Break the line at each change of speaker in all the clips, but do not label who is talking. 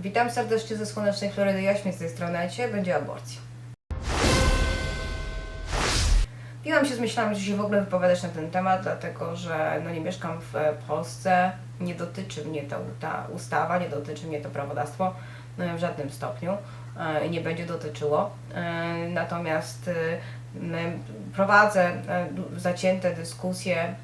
Witam serdecznie ze słonecznej Florydy Jaśnie z tej strony, a dzisiaj będzie aborcja. Piłam się z myślami, czy się w ogóle wypowiadać na ten temat, dlatego że no, nie mieszkam w Polsce, nie dotyczy mnie ta, ta ustawa, nie dotyczy mnie to prawodawstwo e, w żadnym stopniu e, i nie będzie dotyczyło. E, Natomiast e, prowadzę zacięte dyskusje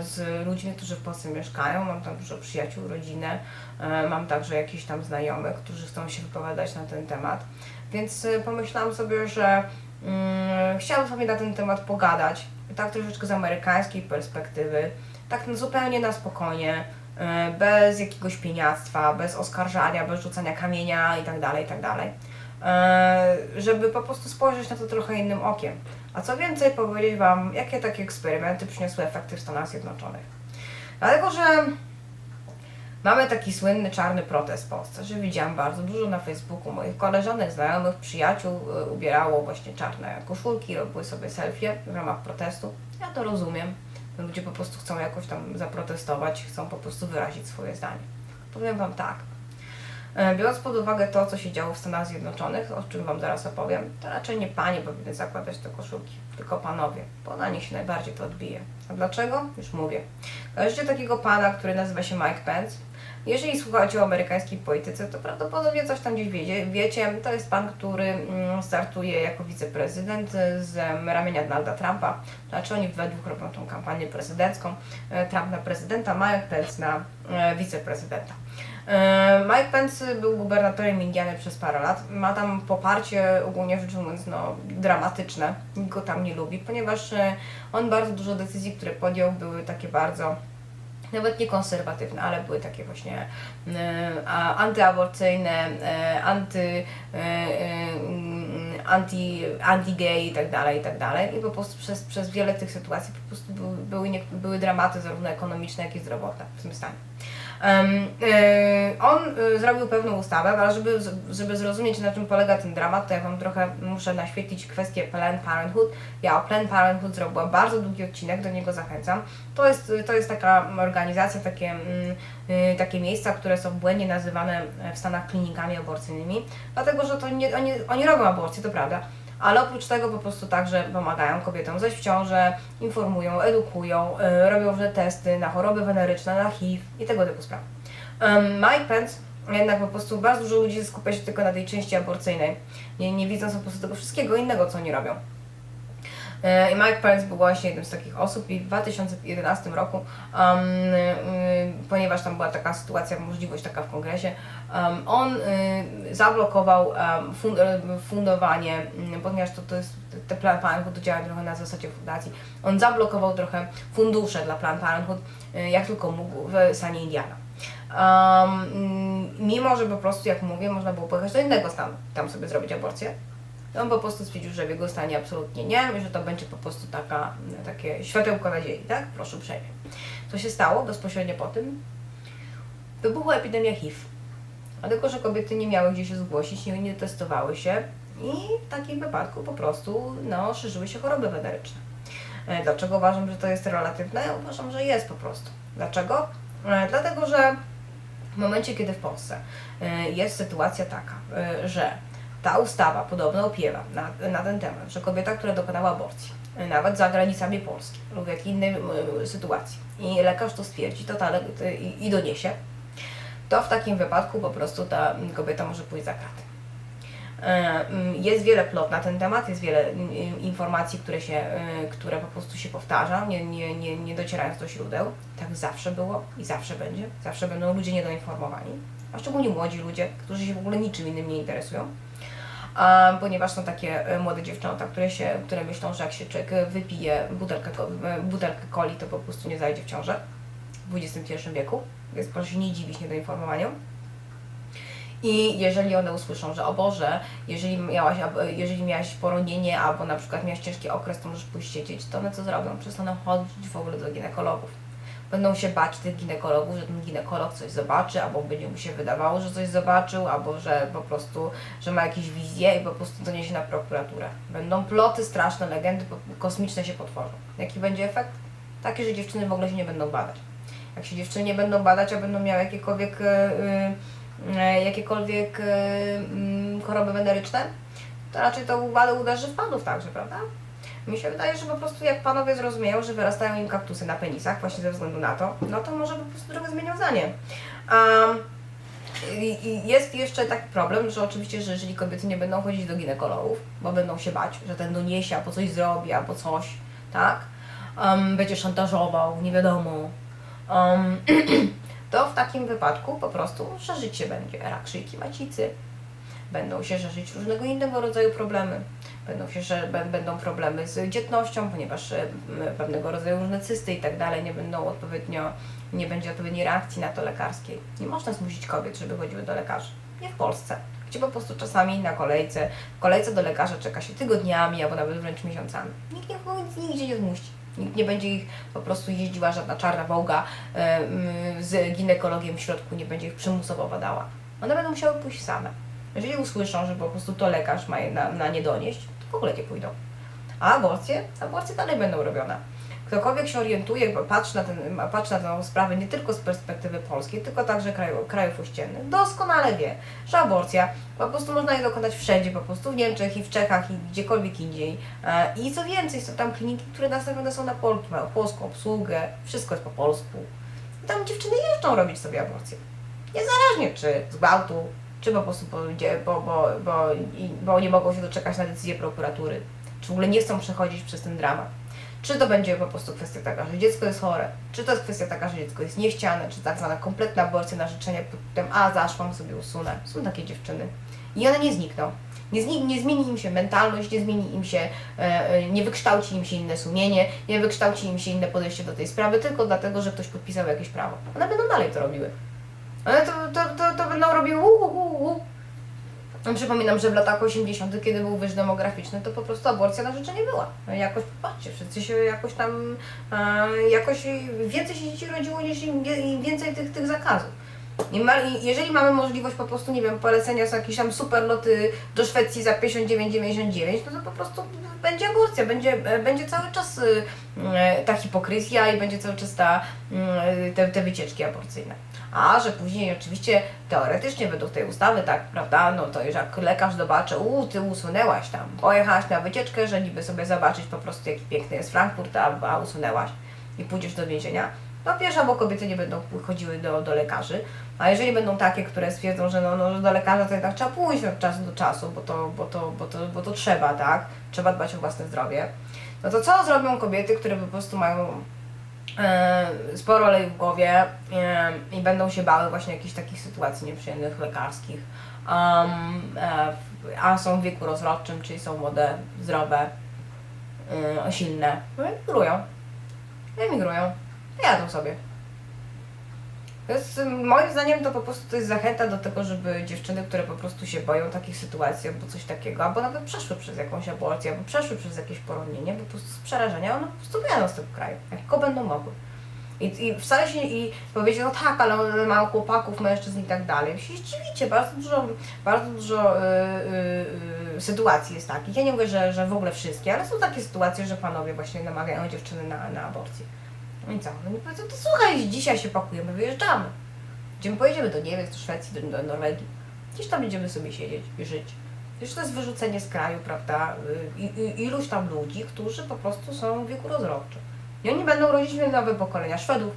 z ludźmi, którzy w Polsce mieszkają. Mam tam dużo przyjaciół, rodzinę, e, mam także jakichś tam znajomych, którzy chcą się wypowiadać na ten temat. Więc e, pomyślałam sobie, że mm, chciałabym sobie na ten temat pogadać, tak troszeczkę z amerykańskiej perspektywy, tak zupełnie na spokojnie, e, bez jakiegoś pieniactwa, bez oskarżania, bez rzucania kamienia itd., itd. E, żeby po prostu spojrzeć na to trochę innym okiem. A co więcej, powiedzieć Wam, jakie takie eksperymenty przyniosły efekty w Stanach Zjednoczonych. Dlatego, że mamy taki słynny czarny protest w Polsce, że widziałam bardzo dużo na Facebooku moich koleżanek, znajomych, przyjaciół e, ubierało właśnie czarne koszulki, robiły sobie selfie w ramach protestu. Ja to rozumiem. Ludzie po prostu chcą jakoś tam zaprotestować, chcą po prostu wyrazić swoje zdanie. Powiem Wam tak. E, Biorąc pod uwagę to, co się działo w Stanach Zjednoczonych, o czym Wam zaraz opowiem, to raczej nie panie powinny zakładać te koszulki, tylko panowie, bo na nich się najbardziej to odbije. A dlaczego? Już mówię. Kojarzycie takiego pana, który nazywa się Mike Pence? Jeżeli słuchacie o amerykańskiej polityce, to prawdopodobnie coś tam gdzieś wiecie. wiecie. To jest pan, który mm, startuje jako wiceprezydent z ramienia Donalda Trumpa. Znaczy oni we dwóch robią tą kampanię prezydencką. E, Trump na prezydenta, Mike Pence na e, wiceprezydenta. E, Mike Pence był gubernatorem Indiany przez parę lat. Ma tam poparcie, ogólnie rzecz ujmując, no, dramatyczne. Nikt go tam nie lubi, ponieważ on bardzo dużo decyzji, które podjął, były takie bardzo nawet nie konserwatywne, ale były takie właśnie e, antyaborcyjne, e, anty, e, anti, anti-gay i tak dalej, i tak dalej. I po prostu przez, przez wiele tych sytuacji po prostu były, były, były dramaty zarówno ekonomiczne, jak i zdrowotne w tym stanie. E, on e, zrobił pewną ustawę, ale żeby, żeby zrozumieć na czym polega ten dramat, to ja Wam trochę muszę naświetlić kwestię Planned Parenthood. Ja o Planned Parenthood zrobiłam bardzo długi odcinek, do niego zachęcam. To jest, to jest taka organizacja, takie, mm, y, takie miejsca, które są błędnie nazywane w Stanach klinikami aborcyjnymi, dlatego że to nie, oni, oni robią aborcję, to prawda, ale oprócz tego po prostu także pomagają kobietom zejść w ciążę, informują, edukują, y, robią różne testy na choroby weneryczne, na HIV i tego typu sprawy. Mike Pence jednak po prostu bardzo dużo ludzi skupia się tylko na tej części aborcyjnej, nie, nie widząc po prostu tego wszystkiego innego, co oni robią. E, I Mike Pence był właśnie jednym z takich osób i w 2011 roku, um, y, ponieważ tam była taka sytuacja, możliwość taka w kongresie, um, on y, zablokował um, fund, y, fundowanie, y, ponieważ to, to jest, te Planned Parenthood działa trochę na zasadzie fundacji, on zablokował trochę fundusze dla Planned Parenthood, y, jak tylko mógł w stanie Indiana. Um, mm, mimo, że po prostu, jak mówię, można było pojechać do innego stanu, tam sobie zrobić aborcję, on po prostu stwierdził, że w jego stanie absolutnie nie, że to będzie po prostu taka, takie światełko nadziei, tak? Proszę uprzejmie. Co się stało bezpośrednio po tym? Wybuchła epidemia HIV. Dlatego, że kobiety nie miały gdzie się zgłosić, nie, nie testowały się i w takim wypadku po prostu no, szerzyły się choroby weneryczne. E, Dlaczego uważam, że to jest relatywne? Uważam, że jest po prostu. Dlaczego? E, Dlatego, że w momencie, kiedy w Polsce e, jest sytuacja taka, że ta ustawa podobno opiewa na, na ten temat, że kobieta, która dokonała aborcji, nawet za granicami Polski lub w jakiej innej sytuacji i lekarz to stwierdzi to ta, i, i doniesie, to w takim wypadku po prostu ta kobieta może pójść za kraty. E, Jest wiele plot na ten temat, jest wiele informacji, które, się, e, które po prostu się powtarza, nie, nie, nie, nie docierając do źródeł. Tak zawsze było i zawsze będzie. Zawsze będą ludzie niedoinformowani, a szczególnie młodzi ludzie, którzy się w ogóle niczym innym nie interesują. Ponieważ są takie e, młode dziewczęta, które, się, które myślą, że jak się człowiek wypije butelkę, e, butelkę coli, to po prostu nie zajdzie w ciążę w XXI wieku. Więc proszę się nie dziwić niedoinformowaniu. I jeżeli one usłyszą, że o Boże, jeżeli miałaś, jeżeli miałaś poronienie albo na przykład miałaś ciężki okres, to możesz pójść siedzieć, to one co zrobią? Przestaną chodzić w ogóle do ginekologów. Będą się bać tych ginekologów, że ten ginekolog coś zobaczy, albo będzie mu się wydawało, że coś zobaczył, albo że po prostu, że ma jakieś wizje i po prostu doniesie na prokuraturę. Będą ploty straszne, legendy kosmiczne się potworzą. Jaki będzie efekt? Taki, że dziewczyny w ogóle się nie będą badać. Jak się dziewczyny nie będą badać, a będą miały jakiekolwiek e, y, e, jakiekolwiek mm, choroby weneryczne, to raczej to uderzy w panów także, prawda? Mi się wydaje, że po prostu jak panowie zrozumieją, że wyrastają im kaktusy na penisach właśnie ze względu na to, no to może po prostu trochę zmienią zdanie. Um, i, jest jeszcze taki problem, że oczywiście, że jeżeli kobiety nie będą chodzić do ginekologów, bo będą się bać, że ten doniesie albo coś zrobi, albo coś, tak? Um, będzie szantażował, nie wiadomo. Um, to w takim wypadku po prostu szerzyć się będzie rak szyjki macicy. Będą się szerzyć różnego innego rodzaju problemy. Będą się, będą problemy z dzietnością, ponieważ e, pewnego rodzaju różne cysty i tak dalej nie będą odpowiednio, nie będzie odpowiedniej reakcji na to lekarskiej. Nie można zmusić kobiet, żeby chodziły do lekarzy. Nie w Polsce, gdzie po prostu czasami na kolejce, w kolejce do lekarza czeka się tygodniami albo nawet wręcz miesiącami. Nikt nic nigdzie nie zmusi. Nikt nie będzie ich po prostu jeździła żadna czarna wołga e, z ginekologiem w środku, nie będzie ich przymusowo badała. One będą musiały pójść same. Jeżeli usłyszą, że po prostu to lekarz ma na, na nie donieść, to w ogóle nie pójdą. A aborcje? Aborcje dalej będą robione. Ktokolwiek się orientuje, patrzy na, ten, patrzy na tę sprawę nie tylko z perspektywy polskiej, tylko także kraju, krajów ościennych, doskonale wie, że aborcja po prostu można jej dokonać wszędzie, po prostu w Niemczech i w Czechach i gdziekolwiek indziej. E, I co więcej, są tam kliniki, które nastawione są na Polki, mają polską obsługę, wszystko jest po polsku. I tam dziewczyny jeżdżą robić sobie aborcję. Niezależnie czy z gwałtu, czy po prostu bo, bo, bo, bo, bo nie mogą się doczekać na decyzję prokuratury, czy w ogóle nie chcą przechodzić przez ten dramat. Czy to będzie po prostu kwestia taka, że dziecko jest chore, czy to jest kwestia taka, że dziecko jest niechciane, czy tak zwana kompletna aborcja na życzenie pod tym, a zaszłam sobie usunę. Są takie dziewczyny. I one nie znikną. Nie, zni- nie zmieni im się mentalność, nie zmieni im się, e, e, nie wykształci im się inne sumienie, nie wykształci im się inne podejście do tej sprawy, tylko dlatego, że ktoś podpisał jakieś prawo. One będą dalej to robiły. One to, to, to, to będą robiły u, u, u. No, Przypominam, że w latach 80., kiedy był wyż demograficzny, to po prostu aborcja na życzenie była. No Jakoś, patrzcie, wszyscy się jakoś tam, e, jakoś więcej się dzieci rodziło niż więcej tych, tych zakazów. I ma, jeżeli mamy możliwość po prostu, nie wiem, polecenia są jakieś tam super loty do Szwecji za 59,99, no to po prostu będzie aborcja, będzie, będzie cały czas y, e, ta hipokryzja i będzie cały czas ta, y, te, te wycieczki aborcyjne. A że później oczywiście teoretycznie według tej ustawy, tak, prawda, no to jak lekarz zobaczy, u, ty usunęłaś tam, pojechałaś na wycieczkę, że niby sobie zobaczyć po prostu jaki piękny jest Frankfurt, a, a usunęłaś i pójdziesz do więzienia, no pierwsza, bo kobiety nie będą chodziły do, do lekarzy, a jeżeli będą takie, które stwierdzą, że, no, no, do lekarza to jednak trzeba pójść od czasu do czasu, bo to, bo to, bo to, bo to trzeba, tak, trzeba dbać o własne zdrowie, no to co zrobią kobiety, które po prostu mają sporo oleju w głowie e, i będą się bały właśnie jakichś takich sytuacji nieprzyjemnych lekarskich, um, e, a są w wieku rozrodczym, czyli są młode, zdrowe, e, silne, no emigrują. Emigrują. Jadą sobie. Jest, ym, moim zdaniem to po prostu to jest zachęta do tego, żeby dziewczyny, które po prostu się boją takich sytuacji albo coś takiego, albo nawet przeszły przez jakąś aborcję, albo przeszły przez jakieś poronienie, po prostu z przerażenia, one po prostu wyjadą z tego kraju, jak tylko będą mogły. I, I wcale się i powiedzieć, no tak, ale one mają chłopaków, mężczyzn i tak dalej. Się zdziwicie, bardzo dużo, bardzo dużo y, y, y, sytuacji jest takich. Ja nie mówię, że, że w ogóle wszystkie, ale są takie sytuacje, że panowie właśnie namawiają dziewczyny na, na aborcję. No i co? No i powiedzą, to słuchaj, dzisiaj się pakujemy, wyjeżdżamy. Gdzie my pojedziemy do Niemiec, do Szwecji, do, do Norwegii. Gdzieś tam będziemy sobie siedzieć i żyć. Wiesz, to jest wyrzucenie z kraju, prawda? Y, I, i, iluś tam ludzi, którzy po prostu są w wieku rozrodczym. I oni będą rodzić nowe pokolenia Szwedów,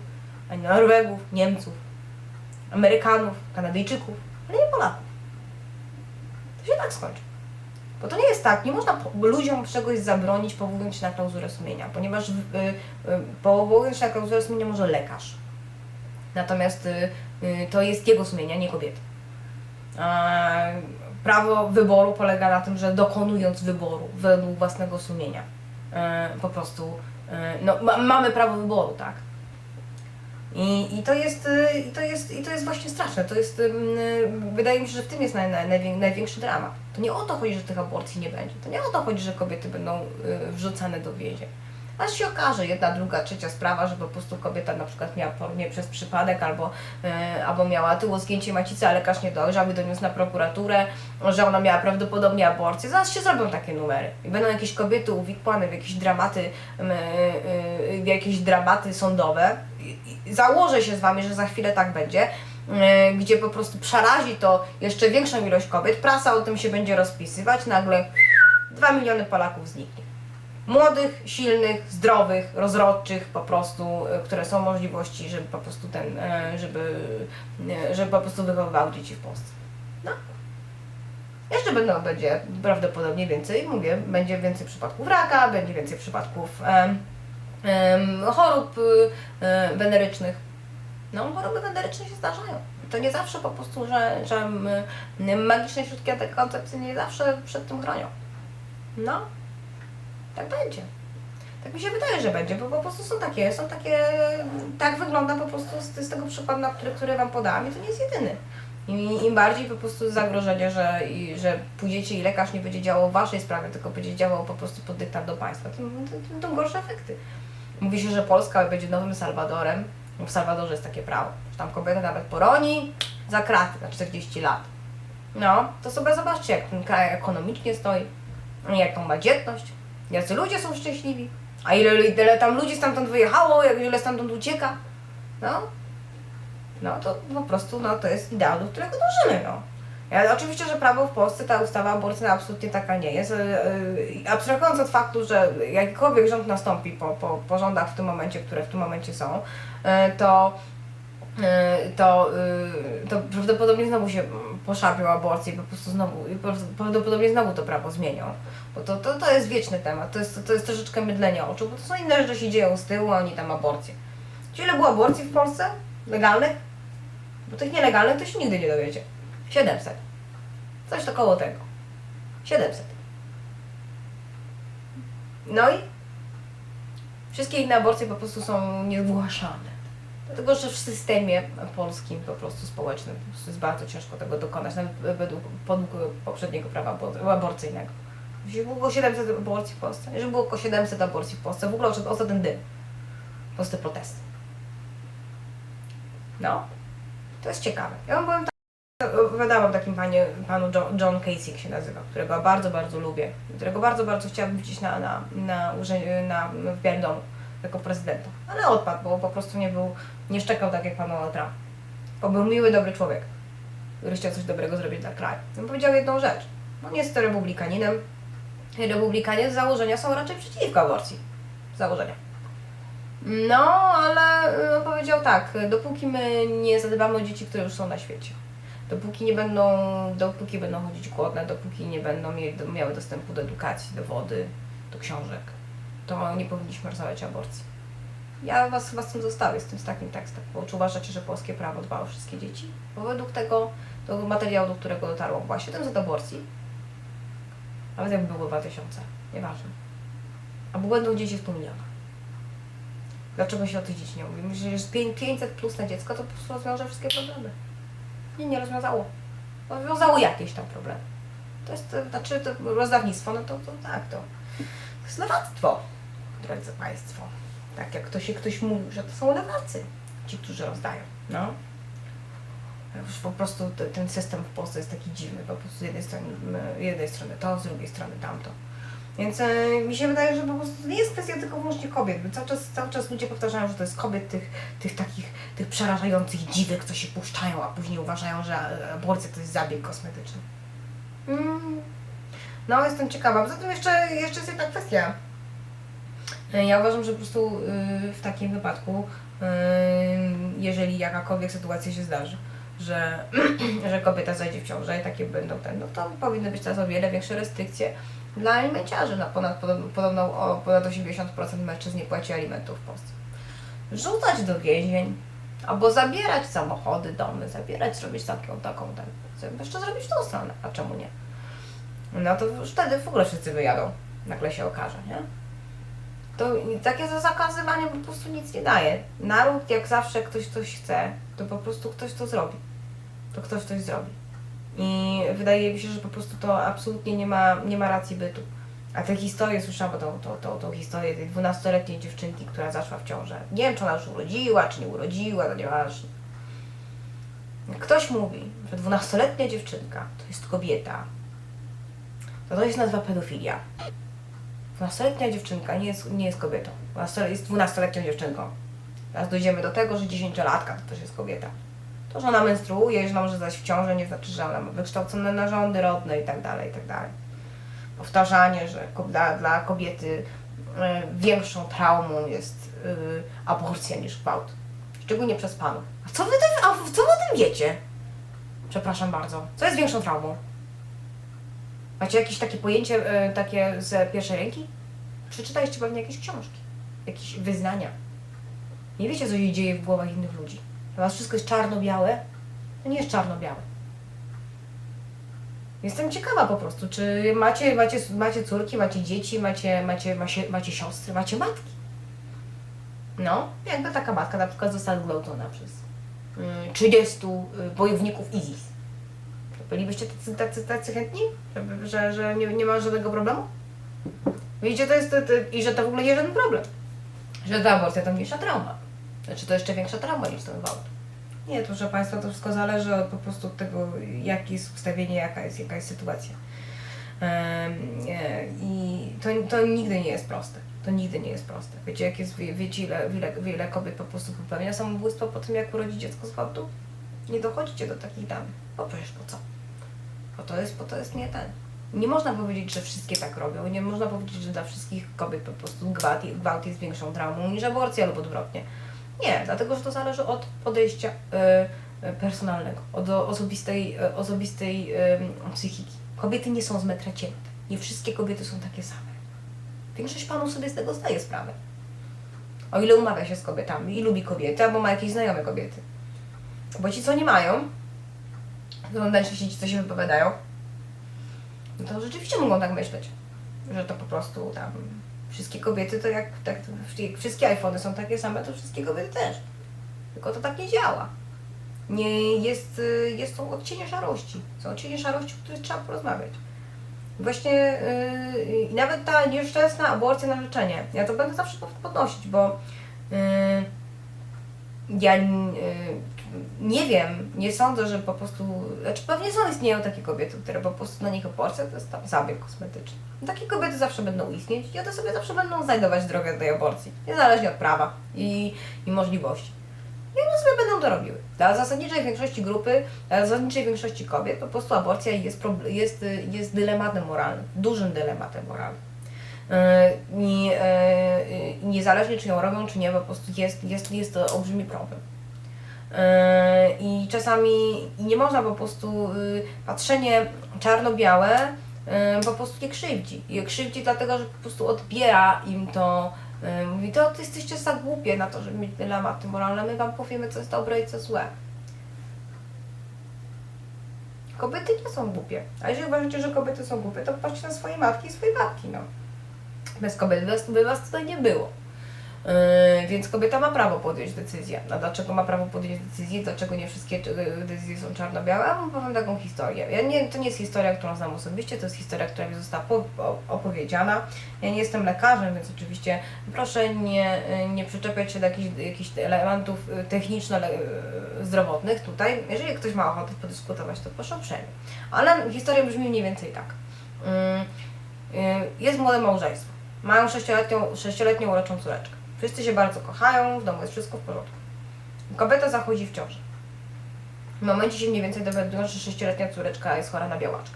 Norwegów, Niemców, Amerykanów, Kanadyjczyków, ale nie Polaków. To się tak skończy. Bo to nie jest tak, nie można ludziom czegoś zabronić, powołując się na klauzulę sumienia, ponieważ y, y, powołując się na klauzulę sumienia może lekarz. Natomiast y, to jest jego sumienia, nie kobiety. Prawo wyboru polega na tym, że dokonując wyboru według własnego sumienia, po prostu no, ma, mamy prawo wyboru, tak. I, i, to jest, i, to jest, I to jest właśnie straszne. To jest, wydaje mi się, że w tym jest naj, naj, najwię- największy dramat. To nie o to chodzi, że tych aborcji nie będzie. To nie o to chodzi, że kobiety będą y, wrzucane do więzień. Aż się okaże jedna, druga, trzecia sprawa, że po prostu kobieta na przykład miała pornie przez przypadek albo, y, albo miała tyło zgięcie macicy, a lekarz nie dojrzał i doniósł na prokuraturę, że ona miała prawdopodobnie aborcję. Zaraz się zrobią takie numery. I będą jakieś kobiety uwikłane w jakieś dramaty, y, y, y, w jakieś dramaty sądowe. Założę się z Wami, że za chwilę tak będzie. e, gdzie po prostu przerazi to jeszcze większą ilość kobiet, prasa o tym się będzie rozpisywać, nagle 2 miliony Polaków zniknie. Młodych, silnych, zdrowych, rozrodczych po prostu, e, które są możliwości, żeby po prostu ten, e, żeby, żeby po prostu wychowywał dzieci w Polsce. No. Jeszcze będą, będzie prawdopodobnie więcej, mówię, będzie więcej przypadków raka, będzie więcej przypadków chorób y, y, wenerycznych. No, choroby weneryczne się zdarzają. To nie zawsze po prostu, że, że mm, magiczne środki antykoncepcyjne nie zawsze przed tym chronią. No, tak będzie. Tak mi się wydaje, że będzie, bo po prostu są takie, są takie, tak wygląda po prostu z, z tego przykładu, na który, który Wam podałam i to nie jest jedyny. I im bardziej po prostu zagrożenie, że, i, że pójdziecie i lekarz nie będzie działał w Waszej sprawie, tylko będzie działał po prostu pod dyktat do państwa, tym, tym, tym gorsze efekty. Mówi się, że Polska będzie nowym Salwadorem. W Salwadorze jest takie prawo, że tam kobieta nawet poroni za kraty na 40 lat. No, to sobie zobaczcie, jak ten kraj ekonomicznie stoi, jaką ma dzietność, jacy ludzie są szczęśliwi, a ile, ile tam ludzi stamtąd wyjechało, jak ile stamtąd ucieka. No, no to po prostu no, to jest ideał, do którego dążymy. No. Ja, oczywiście, że prawo w Polsce, ta ustawa aborcyjna absolutnie taka nie jest. Yy, abstrahując od faktu, że jakikolwiek rząd nastąpi po, po, po rządach w tym momencie, które w tym momencie są, to, to, to prawdopodobnie znowu się poszarpią aborcję i po prostu znowu, prawdopodobnie znowu to prawo zmienią. Bo to, to, to jest wieczny temat, to jest, to jest troszeczkę mydlenie oczu, bo to są inne rzeczy się dzieją z tyłu, a oni tam aborcje. Czy ile było aborcji w Polsce? Legalnych? Bo tych nielegalnych to się nigdy nie dowiecie. 700. Coś to koło tego. 700. No i wszystkie inne aborcje po prostu są niezgłaszane. Dlatego, że w systemie polskim po prostu społecznym po prostu jest bardzo ciężko tego dokonać, nawet według poprzedniego prawa abor- aborcyjnego. Jeśli było 700 aborcji w Polsce, jeżeli było około 700 aborcji w Polsce, w ogóle o co- o co ten dym? Po prostu te protesty. No, to jest ciekawe. Ja powiem opowiadałam takim panie, panu John, John jak się nazywa, którego bardzo, bardzo lubię, którego bardzo, bardzo chciałabym widzieć na, na, na, urzę- na, w Białym Domu jako prezydenta. Ale odpadł, bo po prostu nie był, nie szczekał tak jak pan Donald Trump. Bo był miły, dobry człowiek, który chciał coś dobrego zrobić dla kraju. On powiedział jedną rzecz. On jest republikaninem. Republikanie z założenia są raczej przeciwko aborcji. Z założenia. No, ale no, powiedział tak, dopóki my nie zadbamy o dzieci, które już są na świecie, dopóki nie będą, dopóki będą chodzić głodne, dopóki nie będą mieli, miały dostępu do edukacji, do wody, do książek, to nie powinniśmy rozmawiać aborcji. Ja was chyba z tym zostawię, z tym z takim tekstem, bo czy uważacie, że polskie prawo dba o wszystkie dzieci? Bo według tego, tego materiału, do którego dotarło, była 700 aborcji, nawet jakby było 2000, nieważne. A będą dzieci w pół miliona. Dlaczego się o tych dzieci nie mówi? Myślę, że jest pię- 500 plus na dziecko, to po prostu rozwiąże wszystkie problemy. Nie, nie rozwiązało. Rozwiązało jakieś tam problemy. To jest, to znaczy, to rozdawnictwo, no to, to tak, to, to jest lewactwo, drodzy Państwo. Tak jak to się ktoś mówił, że to są lewacy, ci, którzy rozdają, no. Już po prostu te- ten system w Polsce jest taki dziwny, po prostu z jednej strony, jednej strony to, z drugiej strony tamto. Więc e, mi się wydaje, że po prostu nie jest kwestia tylko wyłącznie kobiet, cały czas, cały czas ludzie powtarzają, że to jest kobiet tych, tych takich, tych przerażających dziwek, co się puszczają, a później uważają, że e, aborcja to jest zabieg kosmetyczny. Mm. No, jestem ciekawa. Poza tym jeszcze, jeszcze jest jedna kwestia. E, Ja uważam, że po prostu y, w takim wypadku, jeżeli jakakolwiek sytuacja się zdarzy, że, że kobieta zajdzie w ciążę i takie będą ten, no to powinny być teraz o wiele większe restrykcje dla alimenciarzy. Na ponad, podobno, podobno o ponad 80% mężczyzn nie płaci alimentów w Polsce. Rzucać do więzień, albo zabierać samochody, domy, zabierać, zrobić taką, taką, tak. Jeszcze zrobić tą stronę, a czemu nie? No to już wtedy w ogóle wszyscy wyjadą, nagle się okaże, nie? To takie za- zakazywanie po prostu nic nie daje. Naród, jak zawsze ktoś coś chce, to po prostu ktoś to zrobi. To ktoś coś zrobi. I wydaje mi się, że po prostu to absolutnie nie ma, nie ma racji bytu. A tę historię słyszałam, tą, tą, tą, tą historię tej 12-letniej dziewczynki, która zaszła w ciążę. Nie wiem, czy ona już urodziła, czy nie urodziła, to nieważne. Jak ktoś mówi, że 12-letnia dziewczynka to jest kobieta, to to się nazywa pedofilia. 12-letnia dziewczynka nie jest, nie jest kobietą. 12 jest 12-letnią dziewczynką. Teraz dojdziemy do tego, że 10-latka to też jest kobieta. To, że ona menstruuje, że ona może zaś w ciąży, nie znaczy, że ona ma wykształcone narządy rodne i tak dalej, i tak dalej. Powtarzanie, że dla, dla kobiety y, większą traumą jest y, aborcja niż gwałt. Szczególnie przez panów. A co wy, a co o tym wiecie? Przepraszam bardzo. Co jest większą traumą? Macie jakieś takie pojęcie y, takie z pierwszej ręki? Przeczytaliście pewnie jakieś książki, jakieś wyznania. Nie wiecie, co się dzieje w głowach innych ludzi. Dla was wszystko jest czarno-białe? To nie jest czarno-białe. Jestem ciekawa po prostu, czy macie, macie, macie córki, macie dzieci, macie, macie, macie, macie siostry, macie matki. No, jakby taka matka na przykład została gwałcona przez mm, 30 y, bojowników ISIS. To bylibyście tacy, tacy, tacy chętni? Że że nie, nie ma żadnego problemu? Widzicie, to jest, to, to, i że to w ogóle nie żaden problem. Że ta aborcja to mniejsza trauma. Znaczy to jeszcze większa trauma niż ten gwałt. Nie, proszę Państwa, to wszystko zależy od, po prostu od tego, jakie jest ustawienie, jaka jest, jaka jest sytuacja. I to, to nigdy nie jest proste. To nigdy nie jest proste. Wiecie, jak jest, wie- wiecie ile, ile, ile kobiet po prostu popełnia samobójstwo po tym, jak urodzi dziecko z gwałtu? Nie dochodzicie do takich danych. Bo przecież po co? Bo to jest, bo to jest nie ten. Nie można powiedzieć, że wszystkie tak robią. Nie można powiedzieć, że dla wszystkich kobiet po prostu gwałt, gwałt jest większą traumą niż aborcja lub odwrotnie. Nie, dlatego że to zależy od podejścia y, personalnego, od osobistej, y, osobistej y, psychiki. Kobiety nie są z metra cięte. Nie wszystkie kobiety są takie same. Większość panów sobie z tego zdaje sprawę. O ile umawia się z kobietami i lubi kobiety, albo ma jakieś znajome kobiety. Bo ci, co nie mają, to najczęściej ci, co się wypowiadają, no to rzeczywiście mogą tak myśleć, że to po prostu tam wszystkie kobiety to jak, tak, jak wszystkie iPhony są takie same, to wszystkie kobiety też. Tylko to tak nie działa. Nie jest, y, jest są odcienie szarości. Są odcienie szarości, o których trzeba porozmawiać. Właśnie yy, nawet ta nieszczęsna aborcja na życzenie. Ja to będę zawsze pod- podnosić, bo yy, ja yy, nie wiem, nie sądzę, że po prostu, znaczy pewnie są, istnieją takie kobiety, które po prostu na nich aborcja to jest tam zabieg kosmetyczny. Takie kobiety zawsze będą istnieć i one sobie zawsze będą znajdować drogę do tej aborcji, niezależnie od prawa i, i możliwości. I one sobie będą to robiły. Dla zasadniczej większości grupy, dla zasadniczej większości kobiet po prostu aborcja jest, jest, jest dylematem moralnym, dużym dylematem moralnym. Yy, I yy, yy, niezależnie czy ją robią, czy nie, po prostu jest, jest, jest to olbrzymi problem. Yy, I czasami nie można po prostu yy, patrzenie czarno-białe yy, po prostu je krzywdzi. Je krzywdzi dlatego, że po prostu odbiera im to, mówi, to ty jesteście za głupie na to, żeby mieć dylematy moralne, my wam powiemy, co jest dobre i co złe. Kobiety nie są głupie. A jeżeli uważacie, że kobiety są głupie, to patrzcie na swoje matki i swoje babki, no. Bez kobiet by was, by was tutaj nie było. Yy, więc kobieta ma prawo podjąć decyzję. A dlaczego ma prawo podjąć decyzję? Dlaczego nie wszystkie yy, decyzje są czarno-białe? A powiem taką historię. Ja nie, to nie jest historia, którą znam osobiście, to jest historia, która mi została opowiedziana. Ja nie jestem lekarzem, więc oczywiście proszę nie, yy, nie przyczepiać się do jakichś, jakichś elementów techniczno-zdrowotnych tutaj. Jeżeli ktoś ma ochotę podyskutować, to proszę uprzejmie. Ale historia brzmi mniej więcej tak. Jest młode małżeństwo. Mają sześcioletnią, sześcioletnią uroczą córeczkę. Wszyscy się bardzo kochają, w domu jest wszystko w porządku. Kobieta zachodzi w ciąży. W momencie się mniej więcej dowiadują, że sześcioletnia córeczka jest chora na białaczkę.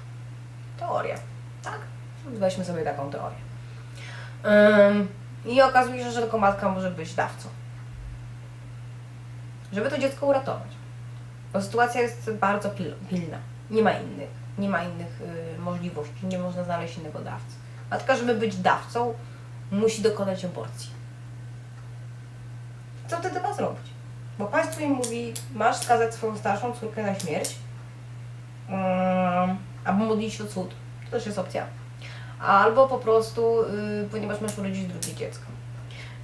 Teoria, tak? Weźmy sobie taką teorię. I okazuje się, że tylko matka może być dawcą. Żeby to dziecko uratować. Bo sytuacja jest bardzo pil, pilna. Nie ma innych, nie ma innych y, możliwości, nie można znaleźć innego dawcy. Matka, żeby być dawcą, musi dokonać aborcji. Co wtedy ma zrobić? Bo państwo im mówi, masz skazać swoją starszą córkę na śmierć, um, albo modlić się o cud. To też jest opcja. Albo po prostu, y, ponieważ masz urodzić drugie dziecko.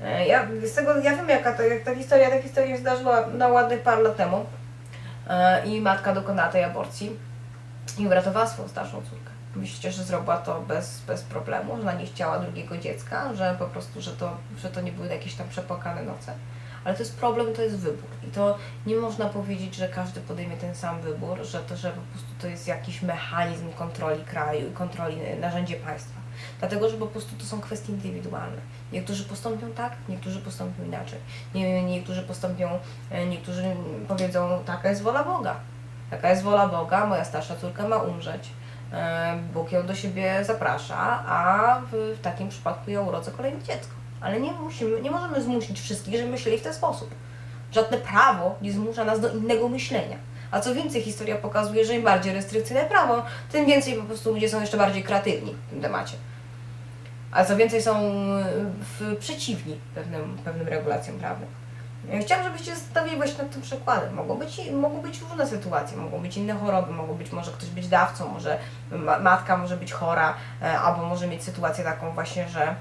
E, Ja, z tego, ja wiem, jaka to, jak ta historia, ta historia się zdarzyła na ładnych parę lat temu e, i matka dokonała tej aborcji i uratowała swoją starszą córkę. Myślicie, że zrobiła to bez, bez problemu, że ona nie chciała drugiego dziecka, że po prostu, że to, że to nie były jakieś tam przepłakane noce. Ale to jest problem, to jest wybór. I to nie można powiedzieć, że każdy podejmie ten sam wybór, że to, że po prostu to jest jakiś mechanizm kontroli kraju i kontroli narzędzie państwa. Dlatego, że po prostu to są kwestie indywidualne. Niektórzy postąpią tak, niektórzy postąpią inaczej. Nie, niektórzy postąpią, e, niektórzy powiedzą, taka jest wola Boga. Taka jest wola Boga, moja starsza córka ma umrzeć. E, Bóg ją do siebie zaprasza, a w, w takim przypadku ja urodzę kolejne dziecko. Ale nie musimy, nie możemy zmusić wszystkich, żeby myśleli w ten sposób. Żadne prawo nie zmusza nas do innego myślenia. A co więcej, historia pokazuje, że im bardziej restrykcyjne prawo, tym więcej po prostu ludzie są jeszcze bardziej kreatywni w tym temacie. A co więcej, są w, przeciwni pewnym, pewnym regulacjom prawnym. Chciałam, żebyście zastanawiali właśnie nad tym przykładem. Mogą być, mogą być różne sytuacje, mogą być inne choroby, mogą być, może ktoś być dawcą, może ma, matka może być chora, e, albo może mieć sytuację taką właśnie, że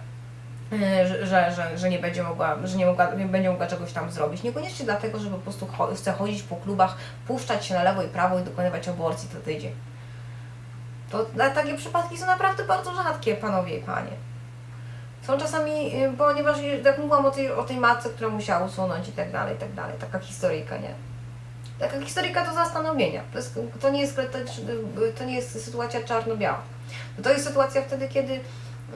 że, że, że, że nie będzie mogła, że nie, mogła, nie będzie mogła czegoś tam zrobić. Niekoniecznie dlatego, że po prostu chce chodzić po klubach, puszczać się na lewo i prawo i dokonywać aborcji co tydzień. To takie przypadki są naprawdę bardzo rzadkie, panowie i panie. Są czasami, y, ponieważ jak mówiłam o tej, o tej matce, która musiała usunąć i tak dalej, i tak dalej, taka historyjka, nie? Taka historyjka do zastanowienia. To, jest, to, nie jest, to, to nie jest sytuacja czarno-biała. To jest sytuacja wtedy, kiedy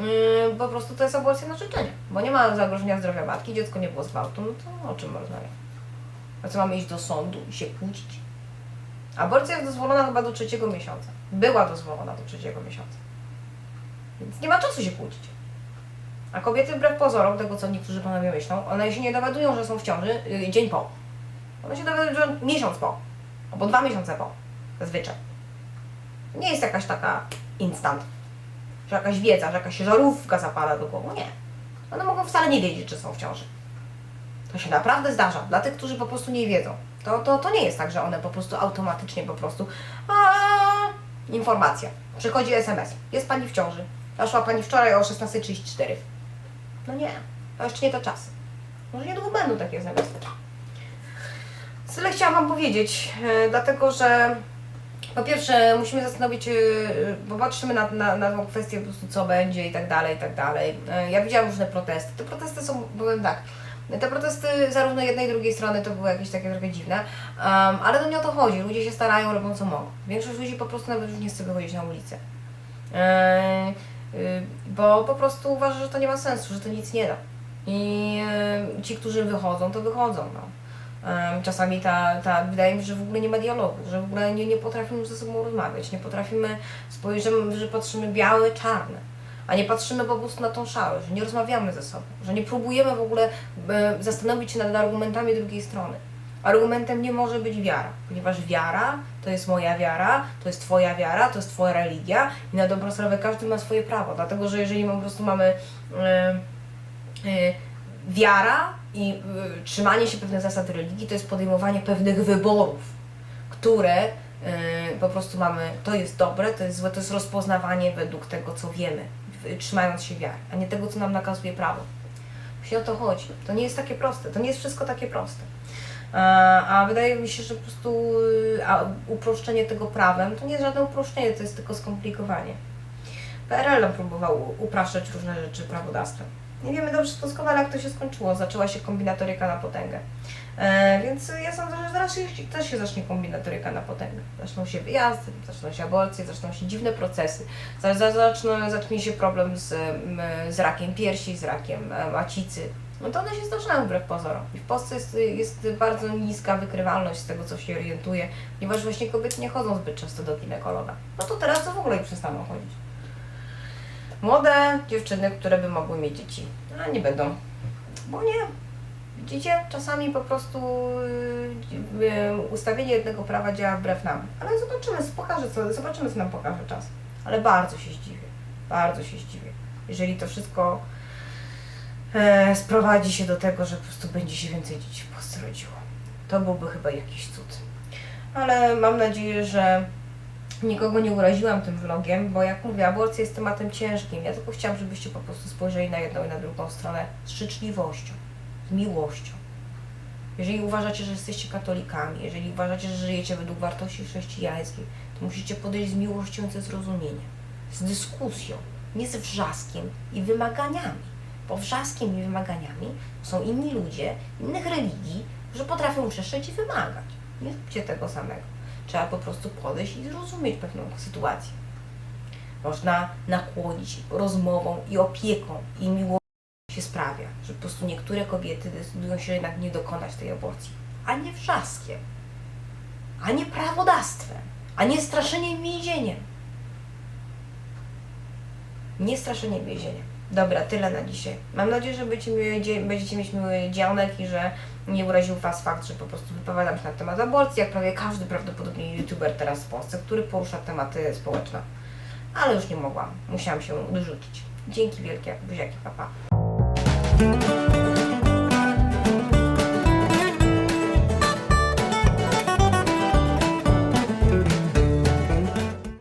yy, po prostu to jest aborcja na życzenie, bo nie ma zagrożenia zdrowia matki, dziecko nie było zgwałtu, no to o czym rozmawiamy? A co mamy iść do sądu i się kłócić? Aborcja jest dozwolona chyba do trzeciego miesiąca. Była dozwolona do trzeciego miesiąca. Więc nie ma czasu się kłócić. A kobiety wbrew pozorom, tego co niektórzy panowie myślą, one się nie dowiadują, że są w ciąży yy, dzień po. One się dowiadują miesiąc po. Albo dwa miesiące po. Zazwyczaj. Nie jest jakaś taka instant. Że jakaś wiedza, że jakaś żarówka zapada do głowy. Nie. One mogą wcale nie wiedzieć, czy są w ciąży. To się naprawdę zdarza. Dla tych, którzy po prostu nie wiedzą. To, to, to nie jest tak, że one po prostu automatycznie po prostu a, informacja. Przychodzi SMS. Jest Pani w ciąży. Zaszła Pani wczoraj o 16.34. No nie. To jeszcze nie to czasy. Może niedługo będą takie SMS. Tyle chciałam Wam powiedzieć, e, dlatego że po pierwsze musimy zastanowić, bo patrzymy na, na, na tą kwestię po prostu co będzie i tak dalej, i tak dalej. E, Ja widziałam różne protesty. Te protesty są, powiem tak, te protesty zarówno jednej i drugiej strony to były jakieś takie trochę dziwne, um, ale to nie o to chodzi. Ludzie się starają, robią co mogą. Większość ludzi po prostu nawet już nie chce wychodzić na ulicę. E, y, bo po prostu uważa, że to nie ma sensu, że to nic nie da. I e, ci, którzy wychodzą, to wychodzą. No. Czasami ta, ta, wydaje mi się, że w ogóle nie ma dialogu, że w ogóle nie, nie potrafimy ze sobą rozmawiać, nie potrafimy spojrzeć, że, patrzymy białe, czarne, a nie patrzymy po prostu na tą szałę, że nie rozmawiamy ze sobą, że nie próbujemy w ogóle e, zastanowić się nad argumentami drugiej strony. Argumentem nie może być wiara, ponieważ wiara to jest moja wiara, to jest Twoja wiara, to jest Twoja religia i na dobrą sprawę każdy ma swoje prawo, dlatego że jeżeli po prostu mamy e, e, wiara i y, trzymanie się pewnych zasad religii to jest podejmowanie pewnych wyborów, które y, po prostu mamy, to jest dobre, to jest złe, to jest rozpoznawanie według tego, co wiemy, trzymając się wiary, a nie tego, co nam nakazuje prawo. Właśnie o to chodzi. To nie jest takie proste, to nie jest wszystko takie proste. A, a wydaje mi się, że po prostu y, uproszczenie tego prawem to nie jest żadne uproszczenie, to jest tylko skomplikowanie. PRL próbował upraszczać różne rzeczy prawodawstwem. Nie wiemy dobrze doskonale, jak to się skończyło. Zaczęła się kombinatoryka na potęgę. E, więc ja sądzę, że zaraz się, też się zacznie kombinatoryka na potęgę. Zaczną się wyjazdy, zaczną się aborcje, zaczną się dziwne procesy. Za- za- Zaczną, zacznie się problem z, z rakiem piersi, z rakiem e, macicy. No to one się zdarzają wbrew pozorom. I w Polsce jest, jest bardzo niska wykrywalność z tego, co się orientuje, ponieważ właśnie kobiety nie chodzą zbyt często do ginekologa. No to teraz to w ogóle przestaną chodzić. Młode dziewczyny, które by mogły mieć dzieci, a nie będą. Bo nie. Widzicie, czasami po prostu yy, yy, ustawienie jednego prawa działa wbrew nam. Ale zobaczymy, pokaże co, zobaczymy, co nam pokaże czas. Ale bardzo się zdziwię. Bardzo się zdziwię. Jeżeli to wszystko e, sprowadzi się do tego, że po prostu będzie się więcej dzieci w Polsce rodziło. To byłby chyba jakiś cud. Ale mam nadzieję, że nikogo nie uraziłam tym vlogiem, bo jak mówię, aborcja jest tematem ciężkim. Ja tylko chciałam, żebyście po prostu spojrzeli na jedną i na drugą stronę z życzliwością, z miłością. Jeżeli uważacie, że jesteście katolikami, jeżeli uważacie, że żyjecie według wartości chrześcijańskich, to musicie podejść z miłością i ze zrozumieniem, z dyskusją, nie z wrzaskiem i wymaganiami. Bo wrzaskiem i wymaganiami są inni ludzie, innych religii, którzy potrafią przestrzec i wymagać. Nie róbcie tego samego. Trzeba po prostu podejść i zrozumieć pewną sytuację. można nakłonić rozmową i opieką i miłością się sprawia, że po prostu niektóre kobiety decydują się jednak nie dokonać tej aborcji, a nie wrzaskiem, a nie prawodawstwem, a nie straszeniem więzieniem. Nie straszenie więzieniem. Dobra, tyle na dzisiaj. Mam nadzieję, że będziecie, mieć miły dzionek i że nie uraził Was fakt, że po prostu wypowiadam się na temat aborcji, jak prawie każdy prawdopodobnie youtuber teraz w Polsce, który porusza tematy społeczne. Ale już nie mogłam. Musiałam się odrzucić. Dzięki wielkie. Buziaki, papa. Pa.